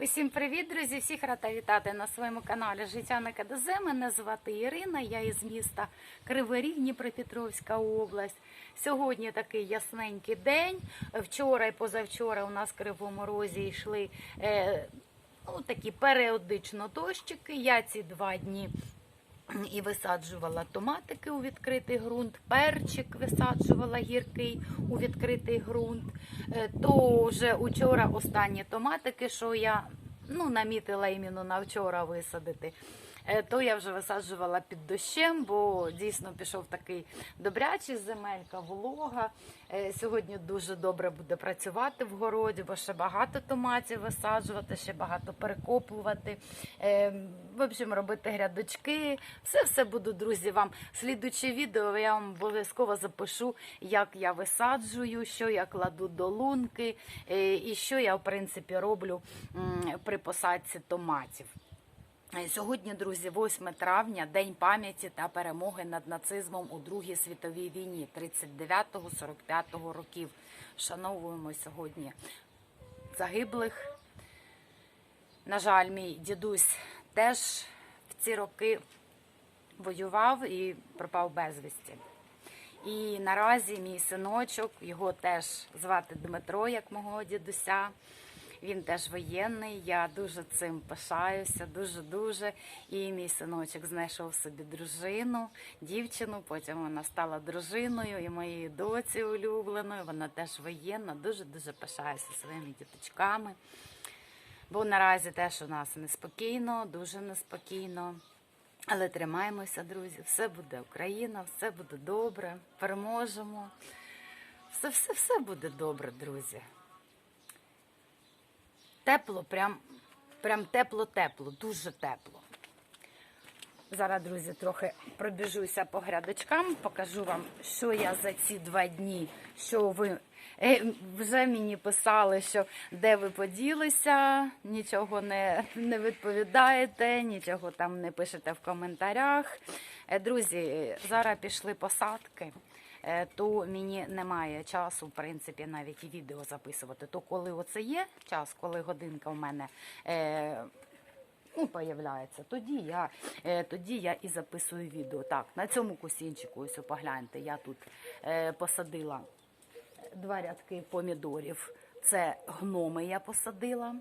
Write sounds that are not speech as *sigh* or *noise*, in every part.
Усім привіт, друзі! Всіх рада вітати на своєму каналі Життя на КДЗ. Мене звати Ірина, я із міста Кривий Ріг, Дніпропетровська область. Сьогодні такий ясненький день. Вчора і позавчора у нас в Кривому Розі йшли е, ну, такі періодично дощики. Я ці два дні і висаджувала томатики у відкритий ґрунт, перчик висаджувала гіркий у відкритий ґрунт. Е, То вже учора останні томатики, що я ну, намітила іменно на вчора висадити. Е, То я вже висаджувала під дощем, бо дійсно пішов такий добрячий земелька, волога. Е, Сьогодні дуже добре буде працювати в городі, бо ще багато томатів висаджувати, ще багато перекопувати. Е, В общем, робити грядочки. Все все буду, друзі, вам. Слідуче відео я вам обов'язково запишу, як я висаджую, що я кладу до лунки і що я, в принципі, роблю при посадці томатів. Е, Сьогодні, друзі, 8 травня, День пам'яті та перемоги над нацизмом у Другій світовій війні 39-45 років. Шановуємо сьогодні загиблих. На жаль, мій дідусь теж в ці роки воював і пропав безвісті. І наразі мій синочок, його теж звати Дмитро, як мого дідуся. Він теж воєнний. Я дуже цим пишаюся, дуже дуже. І мій синочок знайшов собі дружину, дівчину. Потім вона стала дружиною і моєю доці улюбленою. Вона теж воєнна. Дуже дуже пишаюся своїми діточками. Бо наразі теж у нас неспокійно, дуже неспокійно. Але тримаємося, друзі. Все буде Україна, все буде добре. Переможемо. Все, все, все буде добре, друзі. Тепло, прям, прям тепло-тепло, дуже тепло. Зараз, друзі, трохи пробіжуся по грядочкам, покажу вам, що я за ці два дні, що ви е, вже мені писали, що де ви поділися, нічого не, не відповідаєте, нічого там не пишете в коментарях. Е, Друзі, зараз пішли посадки. Е, То мені немає часу, в принципі, навіть і відео записувати. То коли оце є час, коли годинка в мене е, ну, появляється, тоді я, е, тоді я і записую відео. Так, на цьому кусінчику, ось погляньте, я тут посадила два рядки помідорів. Це гноми я посадила.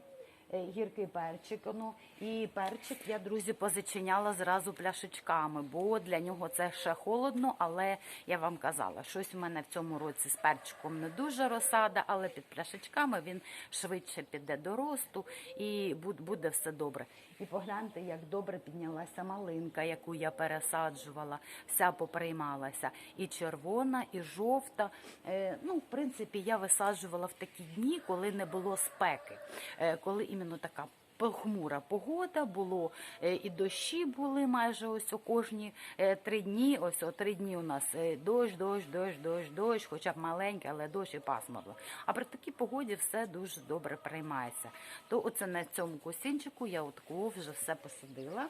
Е, Гіркий перчик, ну і перчик я, друзі, позачиняла зразу пляшечками, бо для нього це ще холодно. Але я вам казала, щось у мене в цьому році з перчиком не дуже розсада, але під пляшечками він швидше піде до росту і буде все добре. І погляньте, як добре піднялася малинка, яку я пересаджувала, вся поприймалася. І червона, і жовта. Е, Ну, в принципі, я висаджувала в такі дні, коли не було спеки, е, коли іменно така. Похмура погода було е, і дощі були майже ось у кожні е, три дні. Ось о три дні у нас е, дощ, дощ, дощ, дощ, дощ, хоча б маленький, але дощ і пасмурно. А при такій погоді все дуже добре приймається. То оце на цьому косінчику я отаку вже все посадила.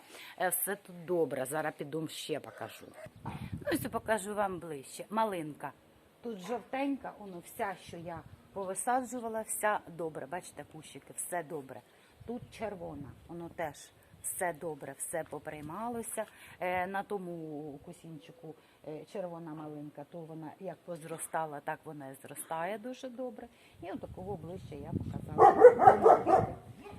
Все тут добре. Зараз піду ще покажу. Ну ось покажу вам ближче. Малинка. Тут жовтенька, воно вся, що я повисаджувала, вся добре. Бачите, кущики, все добре. Тут червона, воно теж все добре, все поприймалося. Е, на тому кусінчику е, червона малинка, то вона як позростала, так вона і зростає дуже добре. І отакого ближче я показала.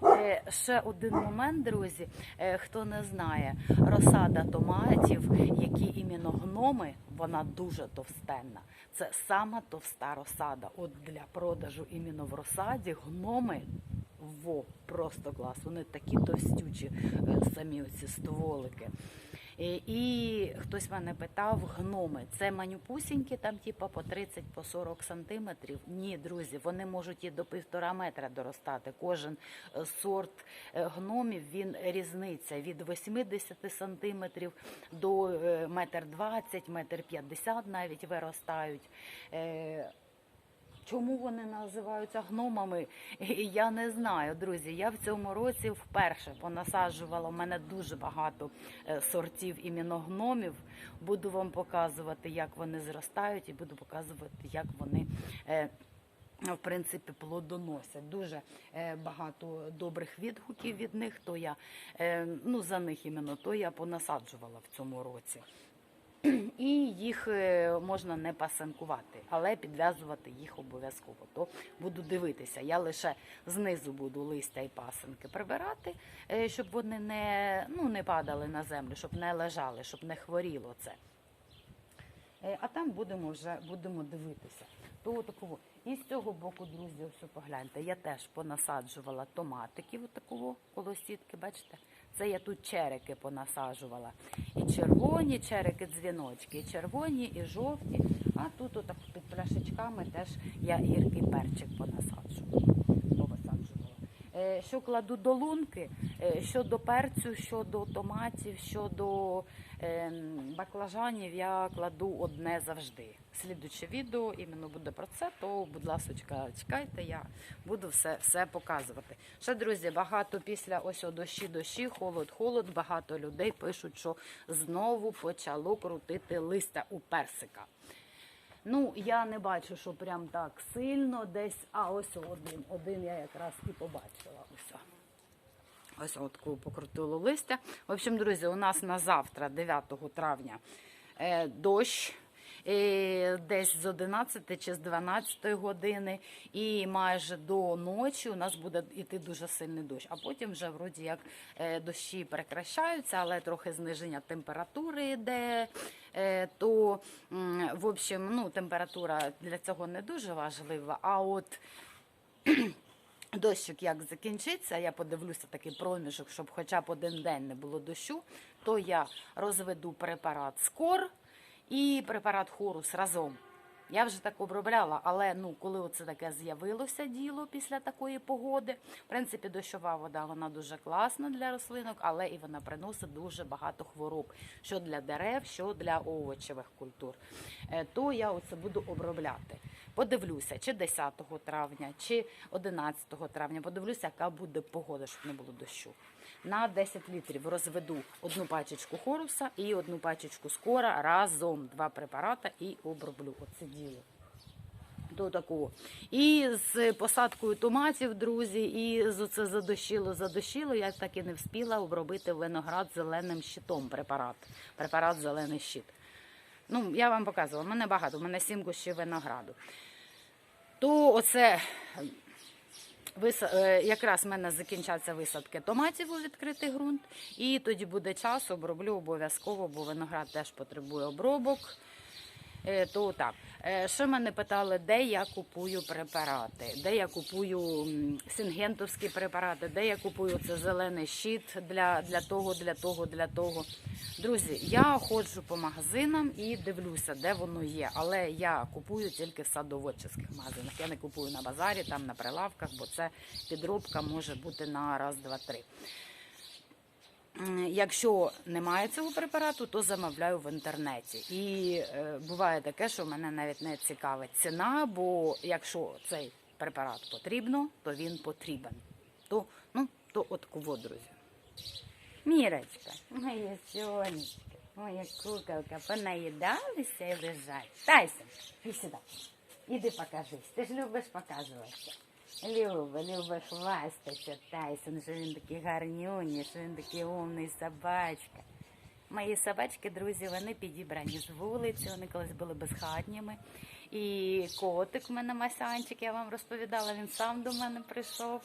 Е, Ще один момент, друзі. Е, Хто не знає, розсада томатів, які іменно гноми, вона дуже товстенна. Це сама товста розсада. От для продажу іменно в розсаді гноми. Во, просто клас. Вони такі товстючі, е, самі оці стволики. І, і хтось мене питав, гноми, це манюпусінькі, там типа по 30 по 40 сантиметрів. Ні, друзі, вони можуть і до півтора метра доростати. Кожен е, сорт е, гномів він різниця від 80 сантиметрів до е, метр 20, метр 50 навіть виростають. Чому вони називаються гномами? *laughs* Я не знаю, друзі. Я в цьому році вперше понасаджувала. У мене дуже багато е, сортів іменно гномів. Буду вам показувати, як вони зростають, і буду показувати, як вони е, в принципі, плодоносять. Дуже е, багато добрих відгуків від них. То я ну за них іменно то я понасаджувала в цьому році. *clears throat* І їх е, можна не пасинкувати, але підв'язувати їх обов'язково. То буду дивитися. Я лише знизу буду листя і пасинки прибирати, е, щоб вони не, ну, не падали на землю, щоб не лежали, щоб не хворіло це. Е, А там будемо вже будемо дивитися. То такого. І з цього боку, друзі, ось погляньте, я теж понасаджувала томатиків отакого коло сітки, бачите? Це я тут череки понасаджувала. І червоні череки, дзвіночки, і червоні, і жовті. А тут отак під пляшечками теж я гіркий перчик понасаджувала. Е, Що кладу до лунки, е, щодо перцю, щодо томатів, щодо ем, баклажанів, я кладу одне завжди. Слідуче відео іменно буде про це, то, будь ласка, чекайте, я буду все, все показувати. Ще, друзі, багато після ось о, дощі, дощі, холод, холод, багато людей пишуть, що знову почало крутити листя у персика. Ну, я не бачу, що прям так сильно десь. А ось один. Один я якраз і побачила. Ось. Ось от покрутило листя. В общем, друзі, у нас на завтра, 9 травня, е, дощ. Е, Десь з 11 чи з 12 години, і майже до ночі у нас буде йти дуже сильний дощ. А потім вже вроді як е, дощі прекращаються, але трохи зниження температури йде. Е, То, в общем, ну, температура для цього не дуже важлива. А от *clears throat* дощик як закінчиться, я подивлюся такий проміжок, щоб хоча б один день не було дощу, то я розведу препарат скор і препарат хорус разом. Я вже так обробляла, але ну коли оце таке з'явилося діло після такої погоди, в принципі, дощова вода вона дуже класна для рослинок, але і вона приносить дуже багато хвороб, що для дерев, що для овочевих культур. Е, То я оце буду обробляти. Подивлюся, чи 10 травня, чи 11 травня. Подивлюся, яка буде погода, щоб не було дощу. На 10 літрів розведу одну пачечку хоруса і одну пачечку скора разом два препарати і оброблю оце діло. До такого. І з посадкою томатів, друзі, і з оце задощило, задощило. Я так і не вспіла обробити виноград зеленим щитом препарат. Препарат зелений щит. Ну, я вам показувала, в мене багато, в мене сім кущів винограду. То оце е, якраз в мене закінчаться висадки томатів у відкритий ґрунт, і тоді буде час, оброблю обов'язково, бо виноград теж потребує обробок. Е, То так. Е, Ще мене питали, де я купую препарати, де я купую сингентовські препарати, де я купую це зелений щит для, для того, для того, для того. Друзі, я ходжу по магазинам і дивлюся, де воно є. Але я купую тільки в садоводчих магазинах. Я не купую на базарі, там на прилавках, бо це підробка може бути на раз, два, три. Якщо немає цього препарату, то замовляю в інтернеті. І е, буває таке, що мене навіть не цікавить ціна, бо якщо цей препарат потрібно, то він потрібен. То, ну, то от кого, друзі. Мірочка, моє сонечко, моя куколка, понаїдалися і лежать. Тайсон, іди сюди. Іди покажись. Ти ж любиш показуватися. Люба, любиш хвастатися, Тайсон, що він такий гарнюній, що він такий умний собачка. Мої собачки, друзі, вони підібрані з вулиці, вони колись були безхатніми. І котик в мене Масянчик, я вам розповідала, він сам до мене прийшов.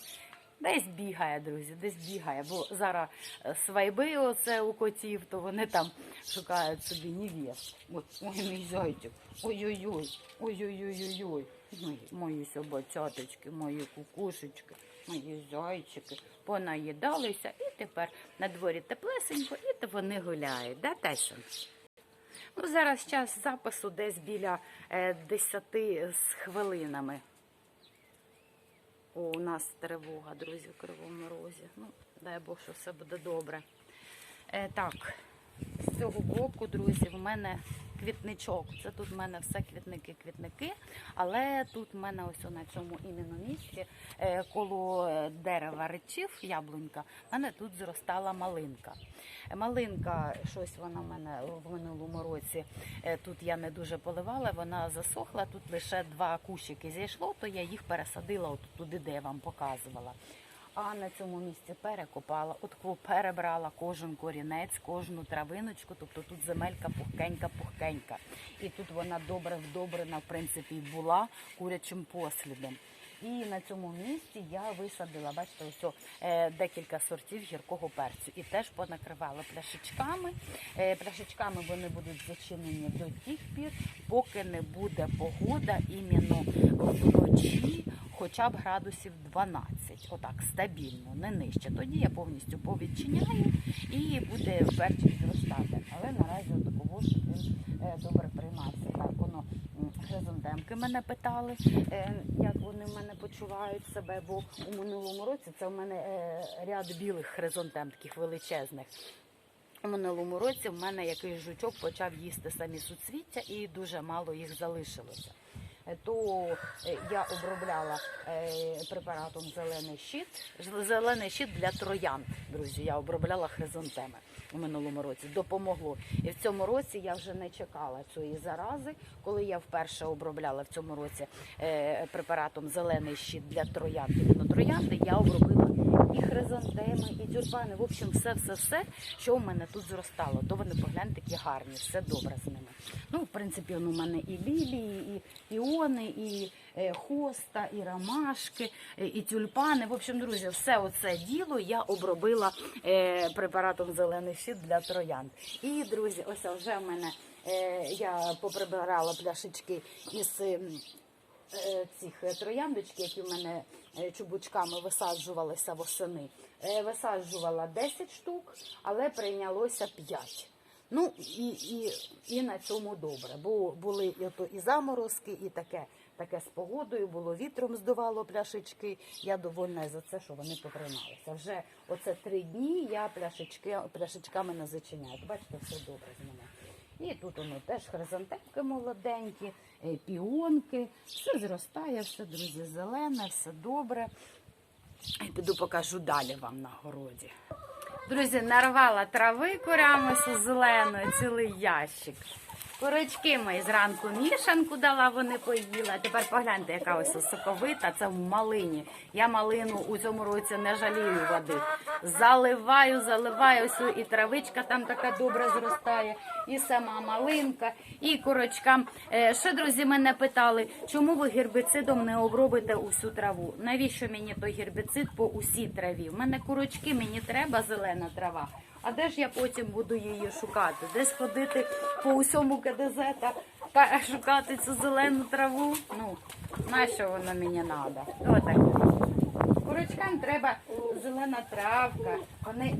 Десь бігає, друзі, десь бігає, бо зараз е, свайби оце у котів, то вони там шукають собі невест. Ой, мій зайчик, ой-ой-ой, ой-ой-ой-ой-ой. Мої, мої собачаточки, мої кукушечки, мої зайчики понаїдалися, і тепер на дворі теплесенько, і то вони гуляють. Да, Тайсон? Ну, зараз час запису десь біля е, 10 з хвилинами. О, у нас тривога, друзі, в Кривому Розі. Ну, дай Бог, що все буде добре. Е, так, з цього боку, друзі, в мене квітничок. Це тут в мене все квітники-квітники. Але тут в мене ось на цьому іменно місці, е, коло е, дерева речів, яблунька, в мене тут зростала малинка. Е, Малинка, щось вона в мене в минулому році. Тут я не дуже поливала, вона засохла. Тут лише два кущики зійшло, то я їх пересадила от туди, де я вам показувала. А на цьому місці перекопала, от перебрала кожен корінець, кожну травиночку. Тобто тут земелька пухкенька, пухкенька. І тут вона добре вдобрена, в принципі, була курячим послідом. І на цьому місці я висадила, бачите, ось е, декілька сортів гіркого перцю. І теж понакривала пляшечками. Е, пляшечками вони будуть зачинені до тих пір, поки не буде погода іменно вночі, хоча б градусів 12. Отак, стабільно, не нижче. Тоді я повністю повідчиняю і буде перчик зростати. Але наразі такого, щоб він е, добре приймався. Так, воно хризантемки мене питали, е, як вони в мене почувають себе, бо у минулому році це в мене е, ряд білих хризантем, таких величезних. У минулому році в мене якийсь жучок почав їсти самі суцвіття і дуже мало їх залишилося. Е, То я обробляла препаратом зелений щит. Зелений щит для троянд, друзі. Я обробляла хризантеми у минулому році. Допомогло. І в цьому році я вже не чекала цієї зарази. Коли я вперше обробляла в цьому році е, препаратом зелений щит для троянди іменно троянди, я обробила і хризантеми, і тюльпани. В общем, все, все, все, що у мене тут зростало. То вони погляньте, такі гарні, все добре з ними. Ну, в принципі, ну, у мене і лілії, і піони, і е, хоста, і ромашки, е, і тюльпани. В общем, друзі, все оце діло я обробила е, препаратом зелений щит для троянд. І, друзі, ось вже в мене я поприбирала пляшечки із. ем, цих трояндочки, які в мене чубучками висаджувалися восени. Висаджувала 10 штук, але прийнялося 5. Ну і, і, і на цьому добре. Бо були і, ото, і заморозки, і таке, таке з погодою, було вітром здувало пляшечки. Я довольна за це, що вони потрималися. Вже оце три дні я пляшечки, пляшечками не зачиняю. Бачите, все добре з ними. І тут воно теж хризантемки молоденькі, е, піонки. Все зростає, все, друзі, зелене, все добре. Піду покажу далі вам на городі. Друзі, нарвала трави курями ось зеленої, цілий ящик. Курочки мої зранку мішанку дала, вони поїли. Тепер погляньте, яка ось соковита, це в малині. Я малину у цьому році не жалію води. Заливаю, заливаю всю, і травичка там така добре зростає, і сама малинка, і курочкам. Е, Ще друзі мене питали, чому ви гербіцидом не обробите усю траву? Навіщо мені той гербіцид по усій траві? У мене курочки, мені треба зелена трава. А де ж я потім буду її шукати? Десь ходити по усьому КДЗ та, та шукати цю зелену траву? Ну, нащо воно мені треба? Отак. Курочкам треба зелена травка. Вони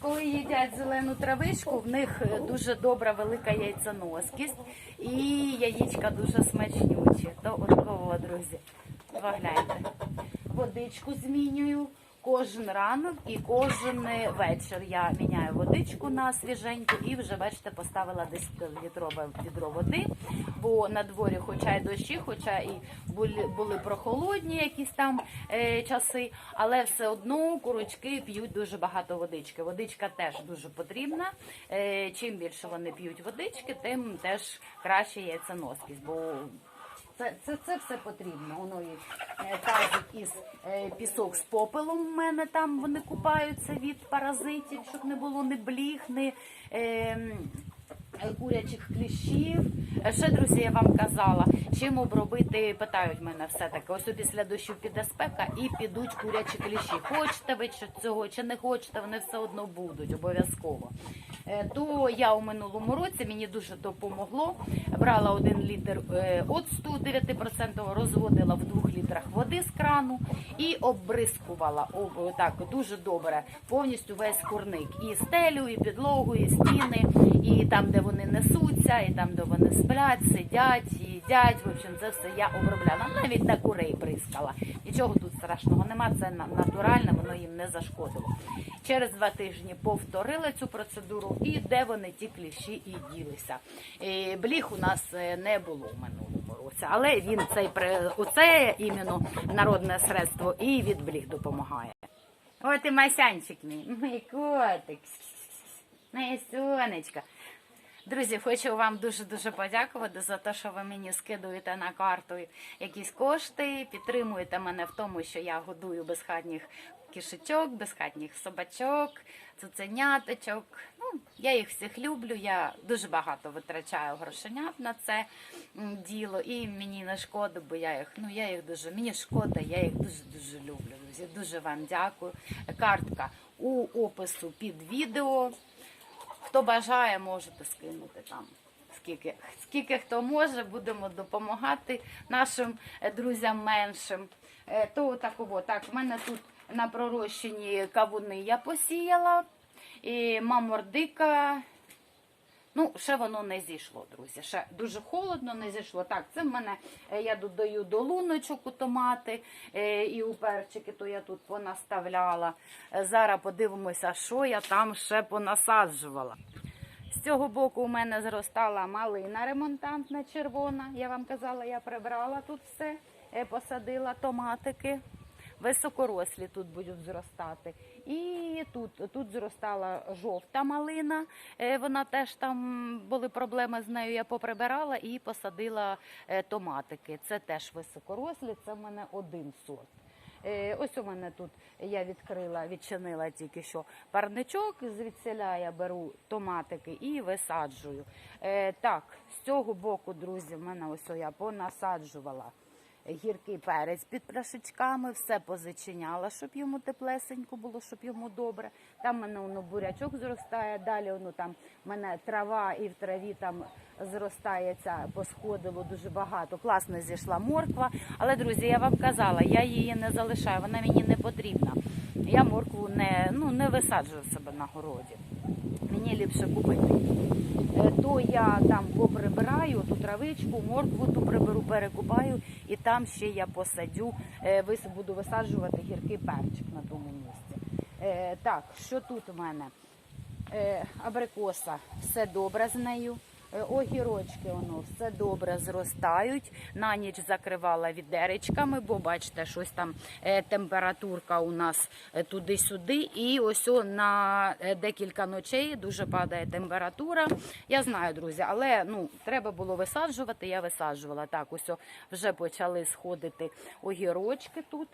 коли їдять зелену травичку, в них е, дуже добра велика яйценоскість і яєчка дуже смачнючі. То от кого, друзі, погляньте. Водичку змінюю кожен ранок і кожен вечір. Я міняю водичку на свіженьку і вже, бачите, поставила 10-літрове відро води, бо на дворі, хоча й дощі, хоча і були, були прохолодні якісь там е, часи, але все одно курочки п'ють дуже багато водички. Водичка теж дуже потрібна. Е, чим більше вони п'ють водички, тим теж краще яйценоскість, бо це, це, це все потрібно. Воно і е, тазик із е, пісок з попелом в мене там вони купаються від паразитів, щоб не було ні бліг, ні курячих кліщів. Е, Ще, друзі, я вам казала, чим обробити, питають мене все-таки. Ось після дощу піде спека і підуть курячі кліщі. Хочете ви цього, чи не хочете, вони все одно будуть обов'язково. Е, То я у минулому році мені дуже допомогло. Брала один літр е, оцту 9%, розводила в двох літрах води з крану і обрискувала так дуже добре повністю весь курник. І стелю, і підлогу, і стіни, і там, де вони несуться, і там, де вони сплять, сидять, їдять. В общем, це все я обробляла. Навіть на курей бризкала. Нічого тут страшного нема, це на- натуральне, воно їм не зашкодило. Через два тижні повторили цю процедуру, і де вони ті кліщі і ділися. Бліг у нас е, не було в минулому році, але він цей оце іменно народне средство і від бліг допомагає. От і Масянчик мій, мій котик, моє сонечко. Друзі, хочу вам дуже-дуже подякувати за те, що ви мені скидуєте на карту якісь кошти, підтримуєте мене в тому, що я годую безхатніх кішечок, безхатніх собачок, цуценяточок. Ну, я їх всіх люблю. Я дуже багато витрачаю грошенят на це діло, і мені не шкода, бо я їх, ну я їх дуже, мені шкода, я їх дуже дуже люблю. Друзі, дуже вам дякую. Картка у опису під відео. Хто бажає, можете скинути там. Скільки, скільки хто може, будемо допомагати нашим е, друзям меншим. Е, То такого, так, в мене тут на пророщенні кавуни я посіяла, і мамордика. Ну, ще воно не зійшло, друзі. Ще дуже холодно не зійшло. Так, це в мене е, я додаю до луночок у томати е, і у перчики, то я тут понаставляла. Е, Зараз подивимося, що я там ще понасаджувала. З цього боку у мене зростала малина ремонтантна червона. Я вам казала, я прибрала тут все, посадила томатики. Високорослі тут будуть зростати. І тут, тут зростала жовта малина. Е, Вона теж там були проблеми з нею. Я поприбирала і посадила е, томатики. Це теж високорослі, це в мене один сорт. Е, Ось у мене тут я відкрила, відчинила тільки що парничок, звідсіля я беру томатики і висаджую. Так, з цього боку, друзі, в мене ось я понасаджувала гіркий перець під пляшечками, все позачиняла, щоб йому теплесенько було, щоб йому добре. Там мене воно бурячок зростає, далі воно там мене трава і в траві там зростається, посходило дуже багато. Класно зійшла морква. Але, друзі, я вам казала, я її не залишаю, вона мені не потрібна. Я моркву не, ну, не висаджую себе на городі. Мені ліпше купити. Е, То я там поприбираю ту травичку, моркву ту приберу, перекупаю, і там ще я посадю, е, буду висаджувати гіркий перчик на тому місці. Е, Так, що тут у мене? Абрикоса, все добре з нею. Е, Огірочки воно все добре зростають. На ніч закривала відеречками, бо бачите, щось там е, температурка у нас е, туди-сюди. І ось на декілька ночей дуже падає температура. Я знаю, друзі, але ну треба було висаджувати. Я висаджувала. Так, ось вже почали сходити огірочки тут.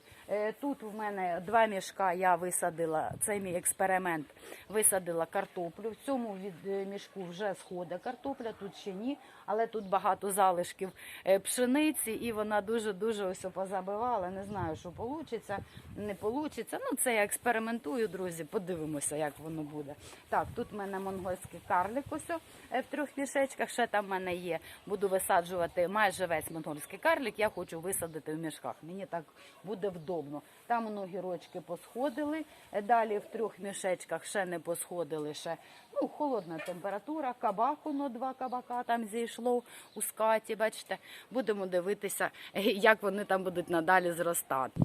Тут в мене два мішка я висадила. Це мій експеримент. Висадила картоплю. В цьому від мішку вже сходить картопля, тут ще ні, але тут багато залишків е, пшениці, і вона дуже дуже ось позабивала. Не знаю, що вийде, не вийде. Ну це я експериментую, друзі. Подивимося, як воно буде. Так, тут в мене монгольський карлик ось е, в трьох мішечках. Ще там в мене є. Буду висаджувати майже весь монгольський карлик. Я хочу висадити в мішках. Мені так буде вдобно. Там воно гірочки посходили. е, Далі в трьох мішечках ще не посходили. Ще ну, холодна температура. Кабак, воно два кабака там зійшло у скаті. Бачите, будемо дивитися, *laughs* як вони там будуть надалі зростати.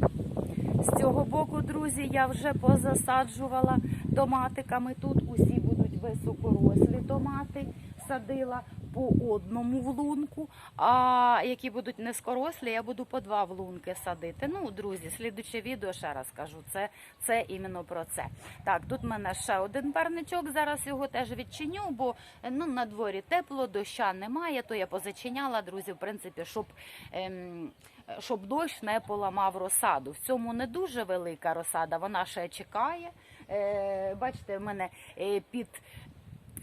З цього боку, друзі, я вже позасаджувала томатиками. Тут усі будуть високорослі томати. Садила по одному в лунку, а які будуть низькорослі, я буду по два в лунки садити. Ну, друзі, слідуче відео ще раз кажу, це, це іменно про це. Так, тут в мене ще один парничок. Зараз його теж відчиню, бо ну, на дворі тепло, доща немає, то я позачиняла, друзі, в принципі, щоб. Ем, щоб дощ не поламав розсаду. В цьому не дуже велика розсада, вона ще чекає. Е, бачите, в мене е, під.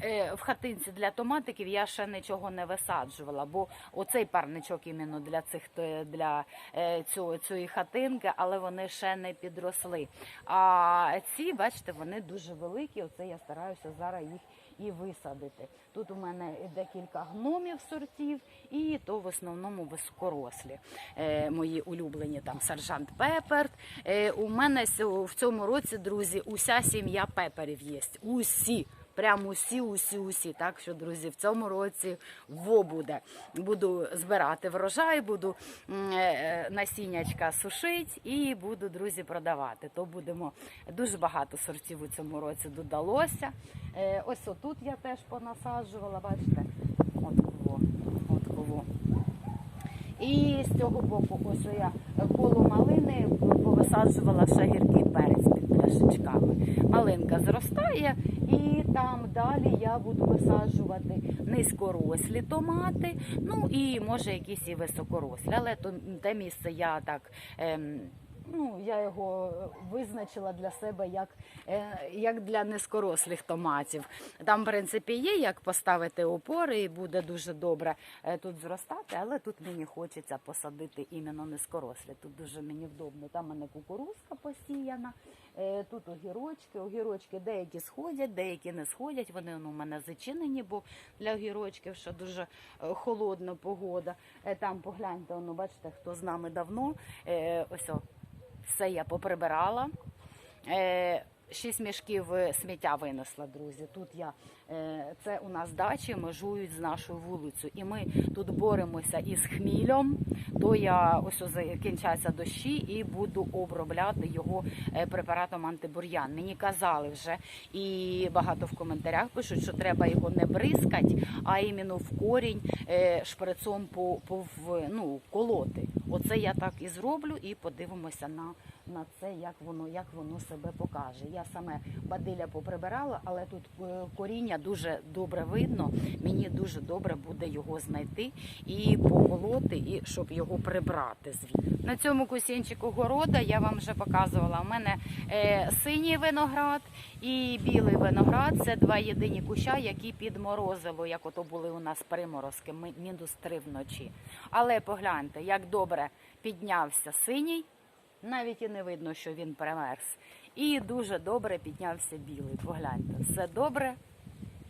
Е, В хатинці для томатиків я ще нічого не висаджувала, бо оцей парничок іменно для цих е, для е, цього цієї хатинки, але вони ще не підросли. А ці, бачите, вони дуже великі. Оце я стараюся зараз їх і висадити. Тут у мене декілька гномів сортів, і то в основному високорослі. Е, мої улюблені там сержант Пеперт. Е, у мене в цьому році, друзі, уся сім'я пеперів є. Усі. Прямо усі, усі, усі. Так що, друзі, в цьому році во буде. Буду збирати врожай, буду е, е, насіннячка сушити і буду, друзі, продавати. То будемо дуже багато сортів у цьому році додалося. Е, Ось отут я теж понасаджувала, бачите, от кого, от кого. І з цього боку, ось я коло малини повисаджувала ще перець під. Малинка зростає, і там далі я буду висаджувати низькорослі томати, ну і може якісь і високорослі. Але те місце я так. Ем, Ну, я його визначила для себе як, е, як для низькорослих томатів. Там, в принципі, є як поставити опори, і буде дуже добре е, тут зростати, але тут мені хочеться посадити іменно низькорослі. Тут дуже мені вдобно. Там мене кукурузка посіяна, е, тут огірочки. Огірочки деякі сходять, деякі не сходять. Вони ну, у мене зачинені, бо для огірочків ще дуже е, холодна погода. Е, Там погляньте, ну, бачите, хто з нами давно. Е, Ось все я поприбирала. Е, Шість мішків е, сміття винесла, друзі. Тут я це у нас дачі межують з нашою вулицею, і ми тут боремося із хмілем. То я ось закінчаться дощі і буду обробляти його е, препаратом антибур'ян. Мені казали вже, і багато в коментарях пишуть, що треба його не бризкати, а іменно в корінь е, шприцом по, по ну, колоти. Оце я так і зроблю, і подивимося на, на це, як воно, як воно себе покаже. Я саме бадиля поприбирала, але тут е, дуже добре видно. Мені дуже добре буде його знайти і поколоти, і щоб його прибрати звідти. На цьому кусінчику города я вам вже показувала. У мене е, синій виноград і білий виноград. Це два єдині куща, які підморозило, як ото були у нас приморозки, мінус три вночі. Але погляньте, як добре піднявся синій, навіть і не видно, що він примерз. І дуже добре піднявся білий. Погляньте, все добре.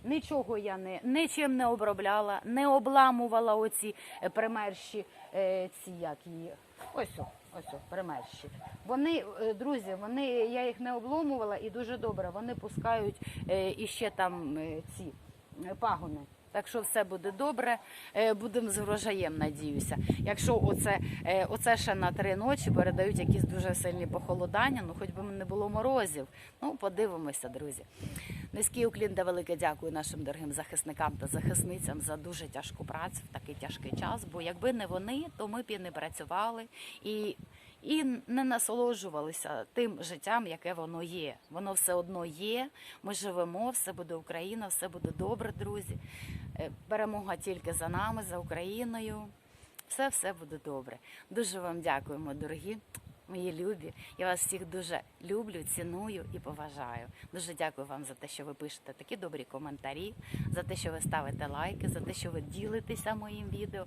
Нічого я не нічим не обробляла, не обламувала оці е, примерші, е, ці як її. Ось ось примерші. Вони, е, друзі, вони, я їх не обломувала і дуже добре. Вони пускають іще там ці пагони. Так що все буде добре, Е, будемо з врожаєм, надіюся. Якщо оце, е, оце ще на три ночі передають якісь дуже сильні похолодання, ну хоч би не було морозів. Ну, подивимося, друзі. Низький уклін та велике дякую нашим дорогим захисникам та захисницям за дуже тяжку працю в такий тяжкий час. Бо якби не вони, то ми б і не працювали і, і не насолоджувалися тим життям, яке воно є. Воно все одно є. Ми живемо, все буде Україна, все буде добре, друзі. Е, Перемога тільки за нами, за Україною. Все, все буде добре. Дуже вам дякуємо, дорогі. Мої любі, я вас всіх дуже люблю, ціную і поважаю. Дуже дякую вам за те, що ви пишете такі добрі коментарі, за те, що ви ставите лайки, за те, що ви ділитеся моїм відео,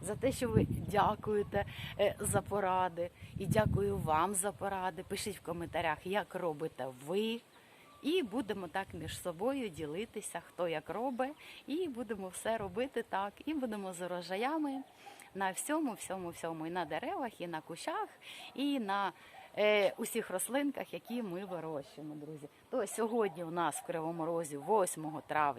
за те, що ви дякуєте е, за поради. І дякую вам за поради. Пишіть в коментарях, як робите ви. І будемо так між собою ділитися, хто як робить, і будемо все робити так. І будемо з урожаями на всьому, всьому, всьому, і на деревах, і на кущах, і на е, усіх рослинках, які ми вирощуємо, друзі. То сьогодні у нас в Кривому Розі, 8 травня.